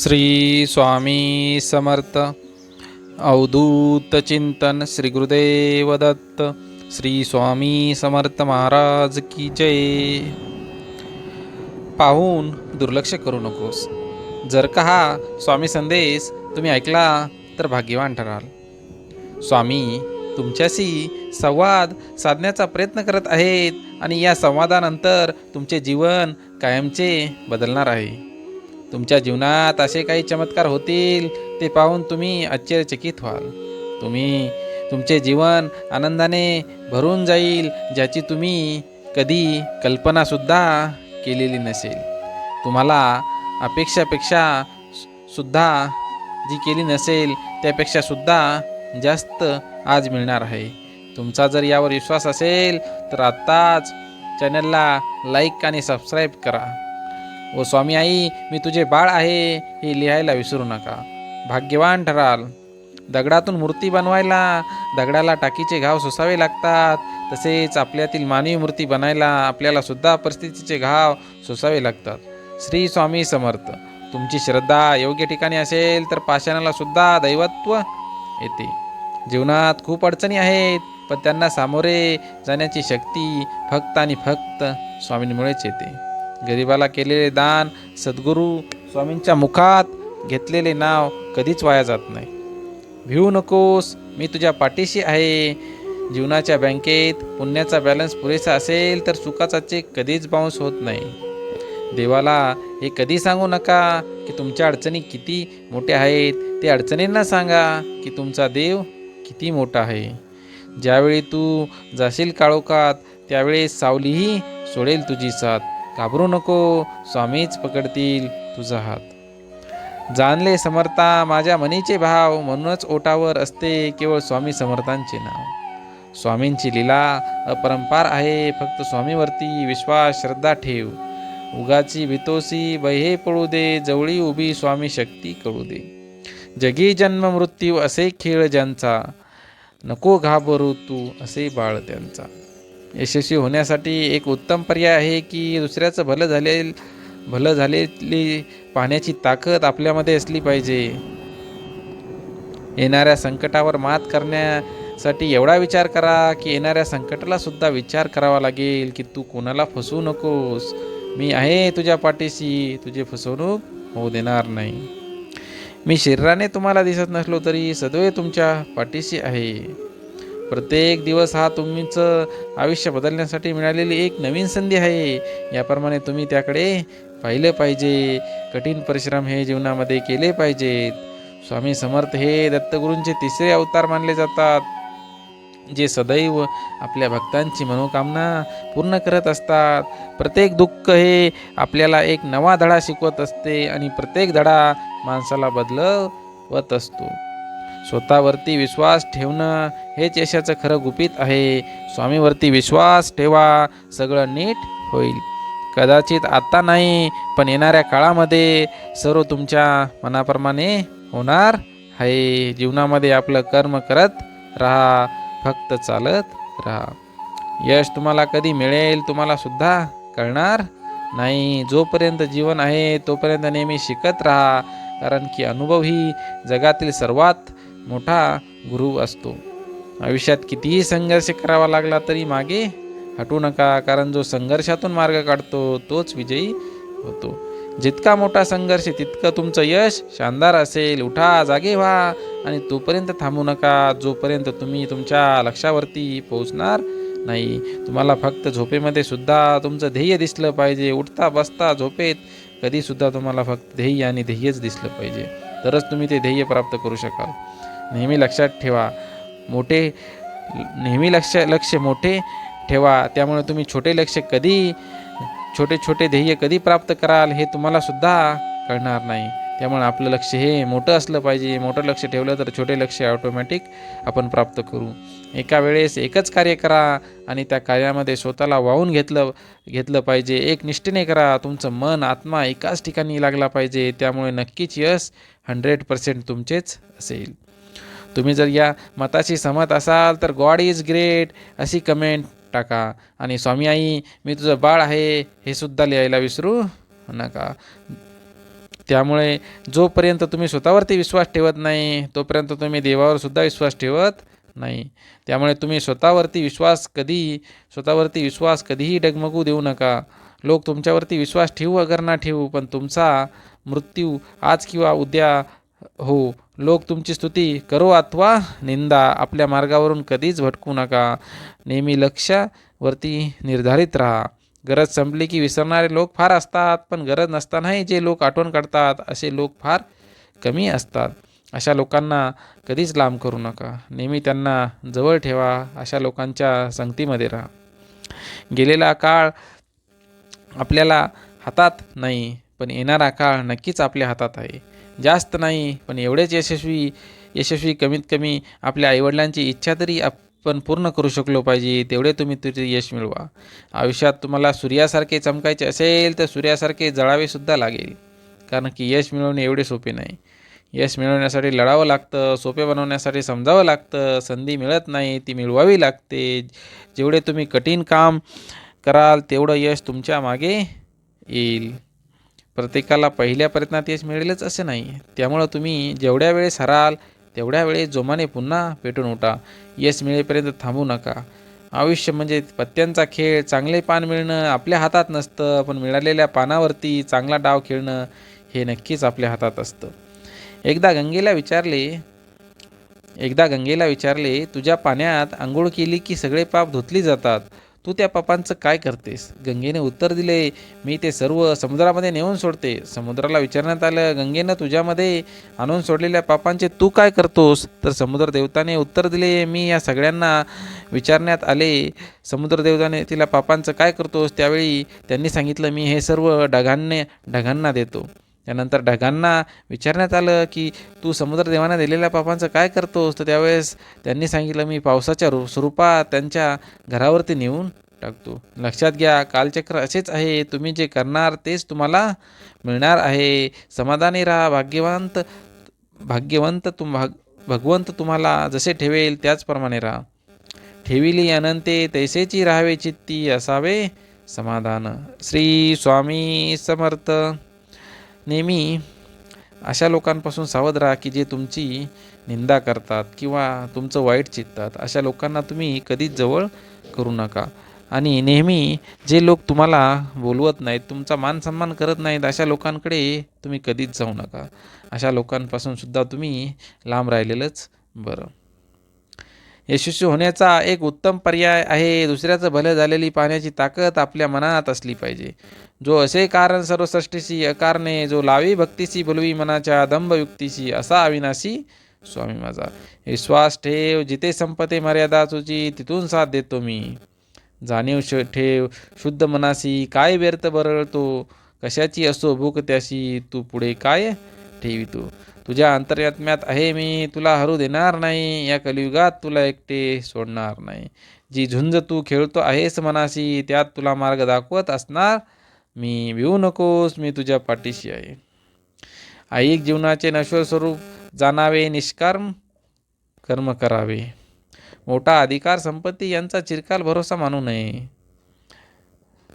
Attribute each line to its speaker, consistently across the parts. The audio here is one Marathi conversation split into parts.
Speaker 1: श्री स्वामी समर्थ। अवधूत चिंतन श्री गुरुदेव दत्त। श्री स्वामी समर्थ महाराज की जय। पाहून दुर्लक्ष करू नकोस। जर का हा स्वामी संदेश तुम्ही ऐकला तर भाग्यवान ठराल। स्वामी तुमच्याशी संवाद साधण्याचा प्रयत्न करत आहेत आणि या संवादानंतर तुमचे जीवन कायमचे बदलणार आहे. तुमच्या जीवनात असे काही चमत्कार होतील ते पाहून तुम्ही आश्चर्यचकित व्हाल. तुम्ही तुमचे जीवन आनंदाने भरून जाईल ज्याची तुम्ही कधी कल्पनासुद्धा केलेली नसेल. तुम्हाला अपेक्षापेक्षा सुद्धा जी केली नसेल त्यापेक्षा सुद्धा जास्त आज मिळणार आहे. तुमचा जर यावर विश्वास असेल तर आत्ताच चॅनलला लाईक आणि सबस्क्राईब करा. व स्वामी आई मी तुझे बाळ आहे हे लिहायला विसरू नका. भाग्यवान ठराल. दगडातून मूर्ती बनवायला दगडाला टाकीचे घाव सोसावे लागतात. तसेच आपल्यातील मानवी मूर्ती बनायला आपल्याला सुद्धा परिस्थितीचे घाव सोसावे लागतात. श्री स्वामी समर्थ तुमची श्रद्धा योग्य ठिकाणी असेल तर पाषाणाला सुद्धा दैवत्व येते. जीवनात खूप अडचणी आहेत पण त्यांना सामोरे जाण्याची शक्ती फक्त आणि फक्त स्वामींमुळेच येते. गरिबाला केलेले दान सद्गुरू स्वामींच्या मुखात घेतलेले नाव कधीच वाया जात नाही. भिवू नकोस मी तुझ्या पाठीशी आहे. जीवनाच्या बँकेत पुण्याचा बॅलन्स पुरेसा असेल तर सुखाचा चेक कधीच बाउन्स होत नाही. देवाला हे कधी सांगू नका की तुमच्या अडचणी किती मोठ्या आहेत ते अडचणींना सांगा की तुमचा देव किती मोठा आहे. ज्यावेळी तू जाशील काळोखात त्यावेळेस सावलीही सोडेल तुझी साथ. घाबरू नको स्वामीच पकडतील तुझा हात. जाणले समर्था माझ्या मनीचे भाव म्हणूनच ओटावर असते केवळ स्वामी समर्थांचे नाव. स्वामींची लीला अपरंपार आहे फक्त स्वामीवरती विश्वास श्रद्धा ठेव. उगाची भितोसी बहे पळू दे जवळी उभी स्वामी शक्ती कळू दे. जगी जन्म मृत्यू असे खेळ ज्यांचा नको घाबरू तू असे बाळ त्यांचा. यशस्वी होण्यासाठी एक उत्तम पर्याय आहे की दुसऱ्याचं भलं झाले भलं झालेली पाहण्याची ताकद आपल्यामध्ये असली पाहिजे. येणाऱ्या संकटावर मात करण्यासाठी एवढा विचार करा की येणाऱ्या संकटाला सुद्धा विचार करावा लागेल की तू कोणाला फसवू नकोस. मी आहे तुझ्या पाठीशी तुझी फसवणूक होऊ देणार नाही. मी शरीराने तुम्हाला दिसत नसलो तरी सदैव तुमच्या पाठीशी आहे. प्रत्येक दिवस हा तुमचं आयुष्य बदलण्यासाठी मिळालेली एक नवीन संधी आहे. याप्रमाणे तुम्ही त्याकडे पाहिलं पाहिजे. कठीण परिश्रम हे जीवनामध्ये केले पाहिजेत. स्वामी समर्थ हे दत्तगुरूंचे तिसरे अवतार मानले जातात. जे सदैव आपल्या भक्तांची मनोकामना पूर्ण करत असतात. प्रत्येक दुःख हे आपल्याला एक नवा धडा शिकवत असते आणि प्रत्येक धडा माणसाला बदलवत असतो. स्वतःवरती विश्वास ठेवणं हेच यशाचं खरं गुपित आहे. स्वामीवरती विश्वास ठेवा सगळं नीट होईल. कदाचित आत्ता नाही पण येणाऱ्या काळामध्ये सर्व तुमच्या मनाप्रमाणे होणार आहे. जीवनामध्ये आपलं कर्म करत राहा फक्त चालत राहा. यश तुम्हाला कधी मिळेल तुम्हाला सुद्धा कळणार नाही. जोपर्यंत जीवन आहे तोपर्यंत नेहमी शिकत राहा कारण की अनुभव ही जगातील सर्वात मोठा गुरु असतो. आयुष्यात कितीही संघर्ष करावा लागला तरी मागे हटू नका कारण जो संघर्षातून मार्ग काढतो तोच विजयी होतो. जितका मोठा संघर्ष तितकं तुमचं यश शानदार असेल. उठा जागे व्हा आणि तोपर्यंत थांबू नका. जोपर्यंत तुम्ही तुमच्या लक्षावरती पोहोचणार नाही. तुम्हाला फक्त झोपेमध्ये सुद्धा तुमचं ध्येय दिसलं पाहिजे. उठता बसता झोपेत कधीसुद्धा तुम्हाला फक्त ध्येय आणि ध्येयच दिसलं पाहिजे. तरच तुम्ही ते ध्येय प्राप्त करू शकाल. नेहमी लक्षात ठेवा मोठे नेहमी लक्ष लक्ष मोठे ठेवा. त्यामुळे तुम्ही छोटे लक्ष कधी छोटे छोटे ध्येय कधी प्राप्त कराल हे तुम्हाला सुद्धा कळणार नाही. त्यामुळे आपलं लक्ष हे मोठं असलं पाहिजे. मोठं लक्ष ठेवलं तर छोटे लक्ष ऑटोमॅटिक आपण प्राप्त करू. एका वेळेस एकच कार्य करा आणि त्या कार्यामध्ये स्वतःला वाहून घेतलं घेतलं पाहिजे. एक निष्ठेने करा. तुमचं मन आत्मा एकाच ठिकाणी लागला पाहिजे. त्यामुळे नक्कीच यश हंड्रेड पर्सेंट तुमचेच असेल. तुम्ही जर या मताशी सहमत असाल तर गॉड इज ग्रेट अशी कमेंट टाका. आणि स्वामी आई मी तुझं बाळ आहे हे सुद्धा लिहायला विसरू नका. त्यामुळे जोपर्यंत तुम्ही स्वतःवरती विश्वास ठेवत नाही तोपर्यंत तुम्ही देवावर सुद्धा विश्वास ठेवत नाही. त्यामुळे तुम्ही स्वतःवरती विश्वास कधी स्वतःवरती विश्वास कधीही डगमगू देऊ नका. लोक तुमच्यावरती विश्वास ठेवू अगर ना ठेवू पण तुमचा मृत्यू आज किंवा उद्या हो लोक तुमची स्तुती करो अथवा निंदा. आपल्या मार्गावरून कधीच भटकू नका. नेहमी लक्षावरती निर्धारित राहा. गरज संपली की विसरणारे लोक फार असतात पण गरज नसतानाही जे लोक आठवण काढतात असे लोक फार कमी असतात. अशा लोकांना कधीच लांब करू नका. नेहमी त्यांना जवळ ठेवा. अशा लोकांच्या संगतीमध्ये राहा. गेलेला काळ आपल्याला हातात नाही पण येणारा काळ नक्कीच आपल्या हातात आहे. जास्त नाही पण एवढेच यशस्वी यशस्वी कमीत कमी आपल्या आईवडिलांची इच्छा तरी आपण पूर्ण करू शकलो पाहिजे तेवढे तुम्ही तुझे यश मिळवा. आयुष्यात तुम्हाला सूर्यासारखे चमकायचे असेल तर सूर्यासारखे जळावेसुद्धा लागेल. कारण की यश मिळवणे एवढे सोपे नाही. यश मिळवण्यासाठी लढावं लागतं सोपे बनवण्यासाठी समजावं लागतं संधी मिळत नाही ती मिळवावी लागते. जेवढे तुम्ही कठीण काम कराल तेवढं यश तुमच्या मागे येईल. प्रत्येकाला पहिल्या प्रयत्नात यश मिळेलच असे नाही. त्यामुळं तुम्ही जेवढ्या वेळेस हराल तेवढ्या वेळेस जोमाने पुन्हा पेटून उठा. यश मिळेपर्यंत थांबू नका. आयुष्य म्हणजे पत्त्यांचा खेळ चांगले पान मिळणं आपल्या हातात नसतं पण मिळालेल्या पानावरती चांगला डाव खेळणं हे नक्कीच आपल्या हातात असतं. एकदा गंगेला विचारले एकदा गंगेला विचारले तुझ्या पाण्यात आंघोळ केली की सगळे पाप धुतली जातात? तू त्या पापांचं काय करतेस? गंगेने उत्तर दिले मी ते सर्व समुद्रामध्ये नेऊन सोडते. समुद्राला विचारण्यात आलं गंगेनं तुझ्यामध्ये आणून सोडलेल्या पापांचे तू काय करतोस? तर समुद्र देवताने उत्तर दिले मी या सगळ्यांना विचारण्यात आले. समुद्र देवताने तिला पापांचं काय करतोस? त्यावेळी त्यांनी सांगितलं मी हे सर्व ढगांने ढगांना देतो. त्यानंतर ढगांना विचारण्यात आलं की तू समुद्रदेवांना दिलेल्या पापांचं काय करतोस? तर त्यावेळेस त्यांनी सांगितलं मी पावसाच्या रू स्वरूपात त्यांच्या घरावरती नेऊन टाकतो. लक्षात घ्या कालचक्र असेच आहे. तुम्ही जे करणार तेच तुम्हाला मिळणार आहे. समाधानी राहा. भाग्यवंत भाग्यवंत तुम भाग भगवंत तुम्हाला जसे ठेवेल त्याचप्रमाणे राहा. ठेविली अनंते तैसेची राहावे चित्ती असावे समाधान. श्री स्वामी समर्थ. नेहमी अशा लोकांपासून सावध राहा की जे तुमची निंदा करतात किंवा तुमचं वाईट चित्तात अशा लोकांना तुम्ही कधीच जवळ करू नका. आणि नेहमी जे लोक तुम्हाला बोलवत नाहीत तुमचा मान सन्मान करत नाहीत अशा लोकांकडे तुम्ही कधीच जाऊ नका. अशा लोकांपासून सुद्धा तुम्ही लांब राहिलेलंच बरं. यशस्वी होण्याचा एक उत्तम पर्याय आहे. दुसऱ्याचं भलं झालेली पाहण्याची ताकद आपल्या मनात असली पाहिजे. जो असे कारण सर्वसृष्टीशी अकारणे जो लावी भक्तीशी बोलवी मनाच्या दंभयुक्तीशी असा अविनाशी स्वामी माझा. विश्वास ठेव जिथे संपते मर्यादा तुझी तिथून साथ देतो मी. जाणीव श ठेव शुद्ध मनाशी काय व्यर्थ बरळतो? कशाची असो भूक त्याशी तू पुढे काय ठेवितो तुझ्या अंतर्यात्म्यात आहे मी तुला हरू देणार नाही या कलियुगात तुला एकटे सोडणार नाही. जी झुंज तू खेळतो आहेस मनाशी त्यात तुला मार्ग दाखवत असणार मी भिवू नकोस मी तुझ्या पाठीशी आहे. ऐक जीवनाचे नश्वर स्वरूप जाणावे निष्कर्म कर्म करावे. मोठा अधिकार संपत्ती यांचा चिरकाल भरोसा मानू नये.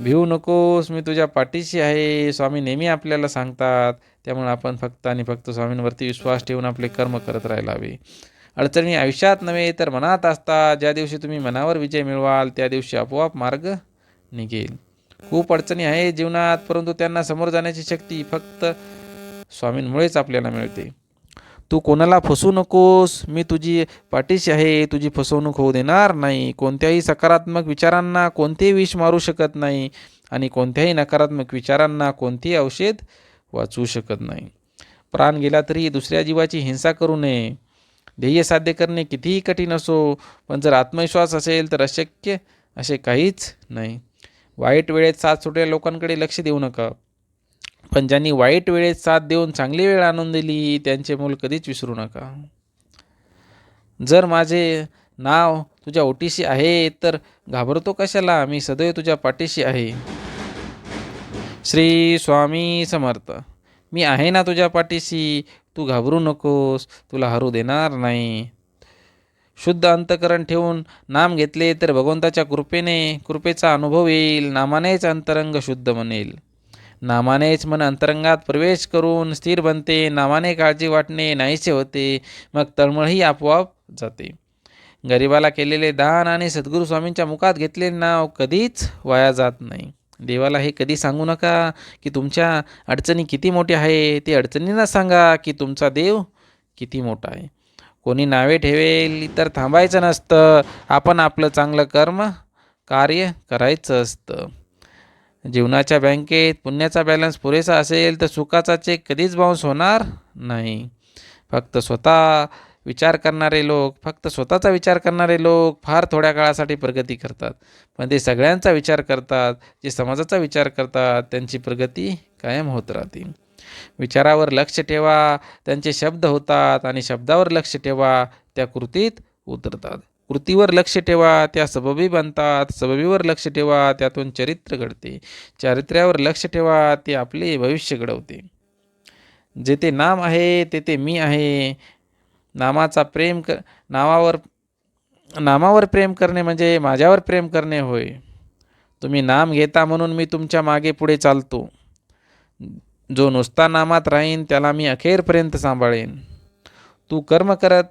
Speaker 1: भिवू नकोस मी तुझ्या पाठीशी आहे. स्वामी नेहमी आपल्याला सांगतात. त्यामुळे आपण फक्त आणि फक्त स्वामींवरती विश्वास ठेवून आपले कर्म करत राहायला हवे. अडचणी आयुष्यात नव्हे तर मनात असतात. ज्या दिवशी तुम्ही मनावर विजय मिळवाल त्या दिवशी आपोआप मार्ग निघेल. खूप अडचणी आहे जीवनात परंतु त्यांना समोर जाण्याची शक्ती फक्त स्वामींमुळेच आपल्याला मिळते. तू कोणाला फसू नकोस? मी तुझी पाठीशी आहे तुझी फसवणूक होऊ देणार नाही. कोणत्याही सकारात्मक विचारांना कोणतेही विष मारू शकत नाही आणि कोणत्याही नकारात्मक विचारांना कोणतेही औषध वाचवू शकत नाही. प्राण गेला तरी दुसऱ्या जीवाची हिंसा करू नये. ध्येय साध्य करणे कितीही कठीण असो पण जर आत्मविश्वास असेल तर अशक्य असे काहीच नाही. वाईट वेळेत साथ सुटलेल्या लोकांकडे लक्ष देऊ नका. पण ज्यांनी वाईट वेळेत साथ देऊन चांगली वेळ आणून दिली त्यांचे मूल कधीच विसरू नका. जर माझे नाव तुझ्या ओटीशी आहे तर घाबरतो कशाला? मी सदैव तुझ्या पाठीशी आहे. श्री स्वामी समर्थ मी आहे ना तुझ्या पाठीशी? तू घाबरू नकोस तुला हरू देणार नाही. शुद्ध अंतकरण ठेवून नाम घेतले तर भगवंताच्या कृपेने कृपेचा अनुभव येईल नामानेच अंतरंग शुद्ध बनेल. नामानेच मन अंतरंगात प्रवेश करून स्थिर बनते नामाने काळजी वाटणे नाहीसे होते मग तळमळही आपोआप जाते. गरिबाला केलेले दान आणि सद्गुरू स्वामींच्या मुखात घेतलेले नाव कधीच वाया जात नाही. देवाला हे कधी सांगू नका की तुमच्या अडचणी किती मोठ्या आहे ते अडचणींना सांगा की तुमचा देव किती मोठा आहे. कोणी नावे ठेवेल तर थांबायचं नसतं आपण आपलं चांगलं कर्म कार्य करायचं असतं. जीवनाच्या बँकेत पुण्याचा बॅलन्स पुरेसा असेल तर सुखाचा चेक कधीच बाउन्स होणार नाही. फक्त स्वतः विचार करणारे लोक फक्त स्वतःचा विचार करणारे लोक फार थोड्या काळासाठी प्रगती करतात. पण ते सगळ्यांचा विचार करतात जे समाजाचा विचार करतात त्यांची प्रगती कायम होत राहते. विचारावर लक्ष ठेवा त्यांचे शब्द होतात आणि शब्दावर लक्ष ठेवा त्या कृतीत उतरतात. कृतीवर लक्ष ठेवा त्या सबबी बनतात सबबीवर लक्ष ठेवा त्यातून चरित्र घडते. चारित्र्यावर लक्ष ठेवा ते आपले भविष्य घडवते. जेथे नाम आहे तेथे मी आहे. नामाचा प्रेम क नावावर नामावर प्रेम करणे म्हणजे माझ्यावर प्रेम करणे होय. तुम्ही नाम घेता म्हणून मी तुमच्या मागे पुढे चालतो. जो नुसता नामात राहीन त्याला मी अखेरपर्यंत सांभाळेन. तू कर्म करत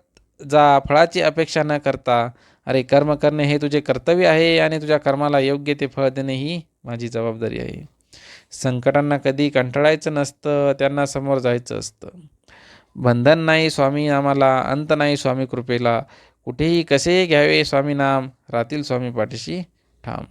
Speaker 1: जा फळाची अपेक्षा न करता अरे कर्म करणे हे तुझे कर्तव्य आहे आणि तुझ्या कर्माला योग्य ते फळ देणे ही माझी जबाबदारी आहे. संकटांना कधी कंटाळायचं नसतं त्यांना समोर जायचं असतं. बंधन नाही स्वामी नामाला अंत नाही स्वामी कृपेला. कुठेही कसे घ्यावे स्वामी नाम राहतील स्वामी पाठीशी ठाम.